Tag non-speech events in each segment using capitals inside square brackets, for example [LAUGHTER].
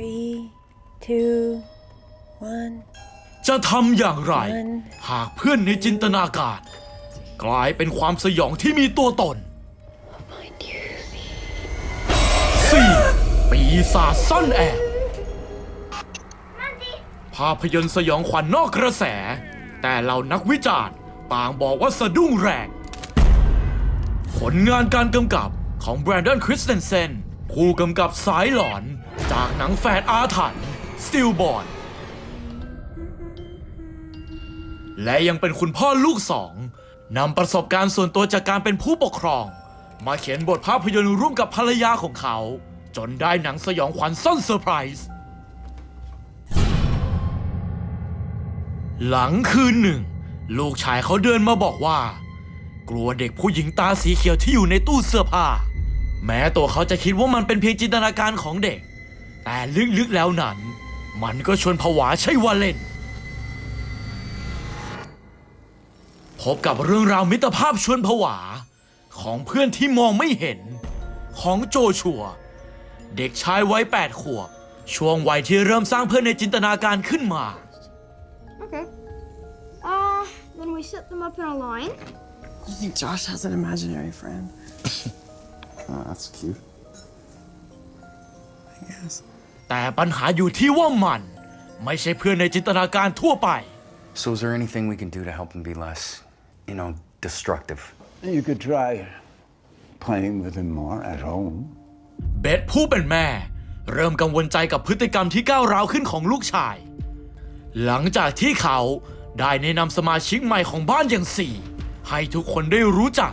Three, two, one. จะทำอย่างไรมันหากเพื่อนในจินตนาการ กลายเป็นความสยองที่มีตัวตน 4. ปีศาจซ่อนแอบ ภาพยนตร์สยองขวัญนอกกระแส แต่เหล่านักวิจารณ์ต่างบอกว่าสะดุ้งแรง ผลงานการกำกับของแบรนดอนคริสเตนเซน ผู้กำกับสายหลอนจากหนังแฟนอาถรรพ์สติลบอ n และยังเป็นคุณพ่อลูกสองนำประสบการณ์ส่วนตัวจากการเป็นผู้ปกครอง มาเขียนบทภาพยนตร์ร่วมกับภรรยาของเขา จนได้หนังสยองขวัญซ่อนเซอร์ไพรส์หลังคืนหนึ่ง ลูกชายเขาเดินมาบอกว่า กลัวเด็กผู้หญิงตาสีเขียวที่อยู่ในตู้เสื้อผ้า แม้ตัวเขาจะคิดว่ามันเป็นเพียงจินตนาการของเด็ก แต่ลึกๆแล้วนั้น มันก็ชวนผวาใช่ว่าเล่น พบกับเรื่องราวมิตรภาพชวนผวา ของเพื่อนที่มองไม่เห็น ของโจชัว เด็กชายวัยแปดขวบ ช่วงวัยที่เริ่มสร้างเพื่อนในจินตนาการขึ้นมา Okay. Uh, then we set them up in a line. I think Josh has an imaginary friend. Oh, that's cute. I guess. แต่ปัญหาอยู่ที่ว่ามัน ไม่ใช่เพื่อนในจินตนาการทั่วไป So, is there anything we can do to help him be less, you know, destructive? You could try playing with him more at home. เบธผู้เป็นแม่ เริ่มกังวลใจกับพฤติกรรมที่ก้าวร้าวขึ้นของลูกชาย หลังจากที่เขาได้แนะนำสมาชิกใหม่ของบ้านอย่างสี่ ให้ทุกคนได้รู้จัก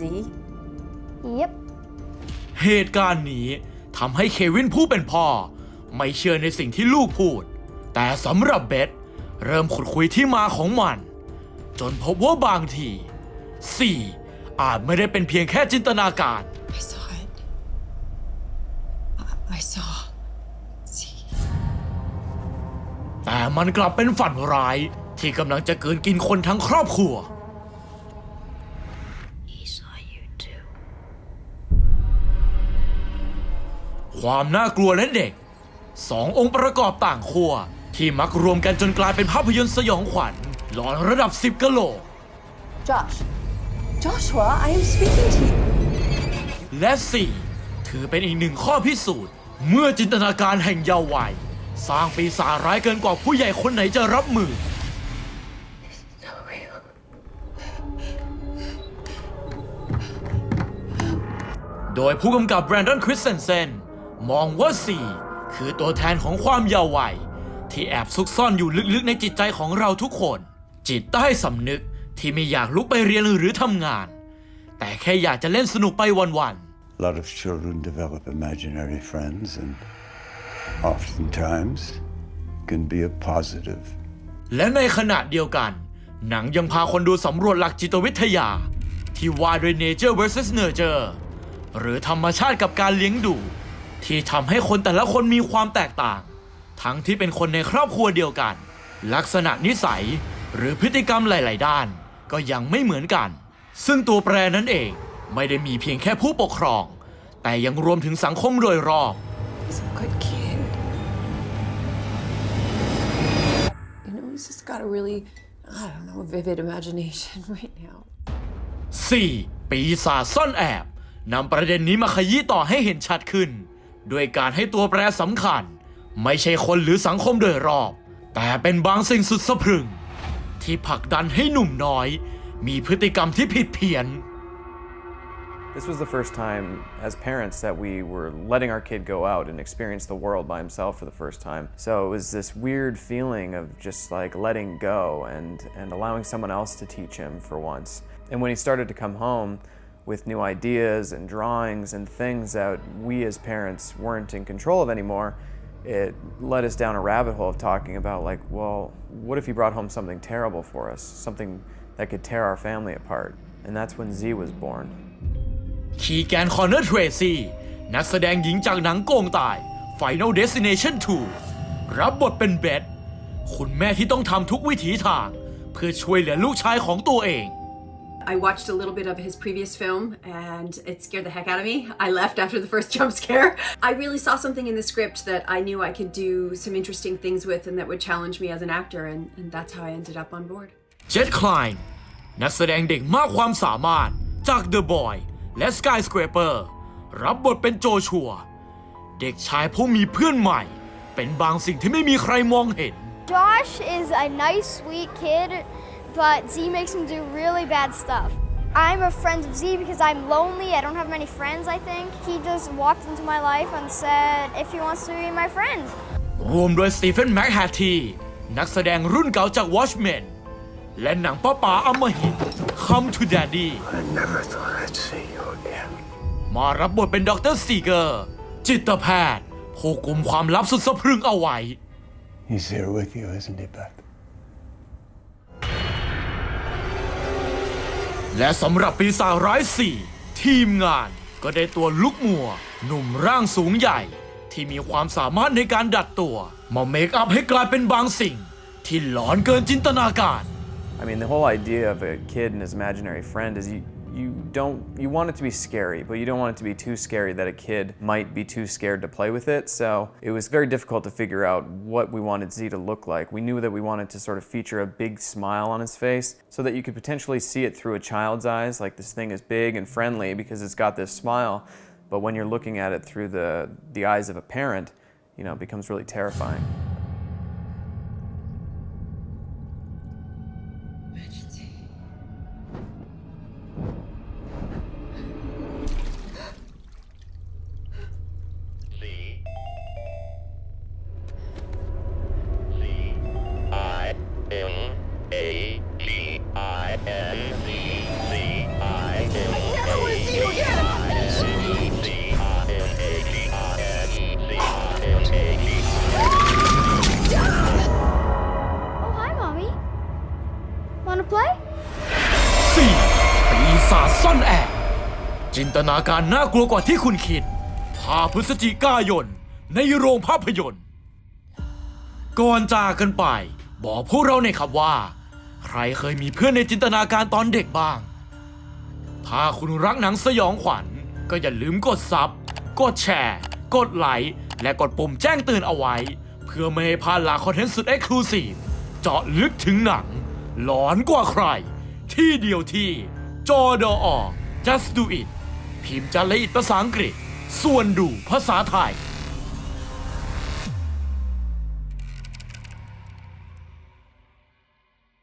Z. Yep. เหตุการณ์นี้ทำให้เควินผู้เป็นพ่อ ไม่เชื่อในสิ่งที่ลูกพูด แต่สำหรับเบธเริ่มขุดคุยที่มาของมัน จนพบว่าบางทีสี่อาจไม่ได้เป็นเพียงแค่จินตนาการ I saw it. I, I saw. See. แต่มันกลับเป็นฝันร้ายที่กำลังจะเกินกินคนทั้งครอบครัว ความน่ากลัวและเด็กสององค์ประกอบต่างขั้วที่มักรวมกันจนกลายเป็นภาพยนตร์สยองขวัญหลอนระดับ10กะโหลก Josh. Joshua, I am speaking to you. และ 4. ถือเป็นอีกหนึ่งข้อพิสูจน์ เมื่อจินตนาการแห่งเยาว์วัย สร้างปีศาจร้ายเกินกว่าผู้ใหญ่คนไหนจะรับมือ So real. โดยผู้กำกับแบรนดอนคริสเซนเซน มองว่า 4 คือตัวแทนของความเยาว์วัย ที่แอบซุกซ่อนอยู่ลึกๆในจิตใจของเราทุกคน จิตใต้สำนึกที่ไม่อยากลุกไปเรียนหรือทำงาน แต่แค่อยากจะเล่นสนุกไปวันๆ A lot of children develop imaginary friends, and oftentimes can be a positive. และในขณะเดียวกัน หนังยังพาคนดูสำรวจหลักจิตวิทยา ที่ว่าด้วย nature versus nurture หรือธรรมชาติกับการเลี้ยงดู ที่ทำให้คนแต่ละคนมีความแตกต่าง ทั้งที่เป็นคนในครอบครัวเดียวกัน ลักษณะนิสัยหรือพฤติกรรมหลาย ๆ ด้าน ก็ยังไม่เหมือนกัน ซึ่งตัวแปรนั้นเองไม่ได้มีเพียงแค่ผู้ปกครอง แต่ยังรวมถึงสังคมโดยรอบ He's a good kid. You know, he's just got a really, I don't know, vivid imagination right now. 4. ปีศาจซ่อนแอบนำประเด็นนี้มาขยี้ต่อให้เห็นชัดขึ้น ด้วยการให้ตัวแปรสำคัญ ไม่ใช่คนหรือสังคมโดยรอบ แต่เป็นบางสิ่งสุดสะพรึง ที่ผลักดันให้หนุ่มน้อย มีพฤติกรรมที่ผิดเพี้ยน This was the first time as parents that we were letting our kid go out and experience the world by himself for the first time. So it was this weird feeling of just like letting go and, and allowing someone else to teach him for once. And when he started to come home with new ideas and drawings and things that we as parents weren't in control of anymore, it led us down a rabbit hole of talking about like, well, what if he brought home something terrible for us, something that could tear our family apart? And that's when Z was born. คีแกนคอร์เนอร์เทรซี่นักแสดงหญิงจากหนังโกงตาย Final Destination 2 รับบทเป็นเบธคุณแม่ที่ต้องทำทุกวิถีทาง เพื่อช่วยเหลือลูกชายของตัวเอง I watched a little bit of his previous film and it scared the heck out of me. I left after the first jump [LAUGHS] scare. I really saw something in the script that I knew I could do some interesting things with and that would challenge me as an actor, and, and that's how I ended up on board. เจดคลายนักแสดงเด็กมากความสามารถจาก The Boy และ Skyscraper รับบทเป็นโจชัว เด็กชายผู้มีเพื่อนใหม่ เป็นบางสิ่งที่ไม่มีใครมองเห็น Josh is a nice, sweet kid, but Z makes him do really bad stuff. I'm a friend of Z because I'm lonely. I don't have many friends, I think. He just walked into my life and said if he wants to be my friend. รวมโดยสตีเฟนแม็กแฮตที นักแสดงรุ่นเก่าจาก Watchmen และหนังป้าป๋าอำมหิต Come to Daddy I never thought I'd see you again. มารับบทเป็นดรสตีเกอร์ จิตแพทย์ผู้กุมความลับสุดสะพรึงเอาไว้ He's here with you, isn't he, Beth? และสำหรับปีศาจร้ายสี่ทีมงานก็ได้ตัวลุกมัว หนุ่มร่างสูงใหญ่ ที่มีความสามารถในการดัดตัว มาเมคอัพให้กลายเป็นบางสิ่ง ที่หลอนเกินจินตนาการ I mean, the whole idea of a kid and his imaginary friend is you you don't you want it to be scary, but you don't want it to be too scary that a kid might be too scared to play with it. So it was very difficult to figure out what we wanted Z to look like. We knew that we wanted to sort of feature a big smile on his face so that you could potentially see it through a child's eyes, like this thing is big and friendly because it's got this smile. But when you're looking at it through the the eyes of a parent, you know, it becomes really terrifying. Wanna play? 4. ปีศาจซ่อนแอบจินตนาการน่ากลัวกว่าที่คุณคิดพาพฤศจิกายน ในโรงภาพยนตร์ ก่อนจากกันไป บอกพวกเราในอยครับว่า ใครเคยมีเพื่อนในจินตนาการตอนเด็กบ้าง ถ้าคุณรักหนังสยองขวัญ ก็อย่าลืมกดซับ กดแชร์ กดไลค์ และกดปุ่มแจ้งเตือนเอาไว้ เพื่อไม่ให้พลาดหลากคอนเทนต์สุดเอ็กซ์คลูซีฟเจาะลึกถึงหนัง หลอนกว่าใคร ที่เดียวที่จอดอ just do it พิมพ์จารีตภาษาอังกฤษ ส่วนดูภาษาไทย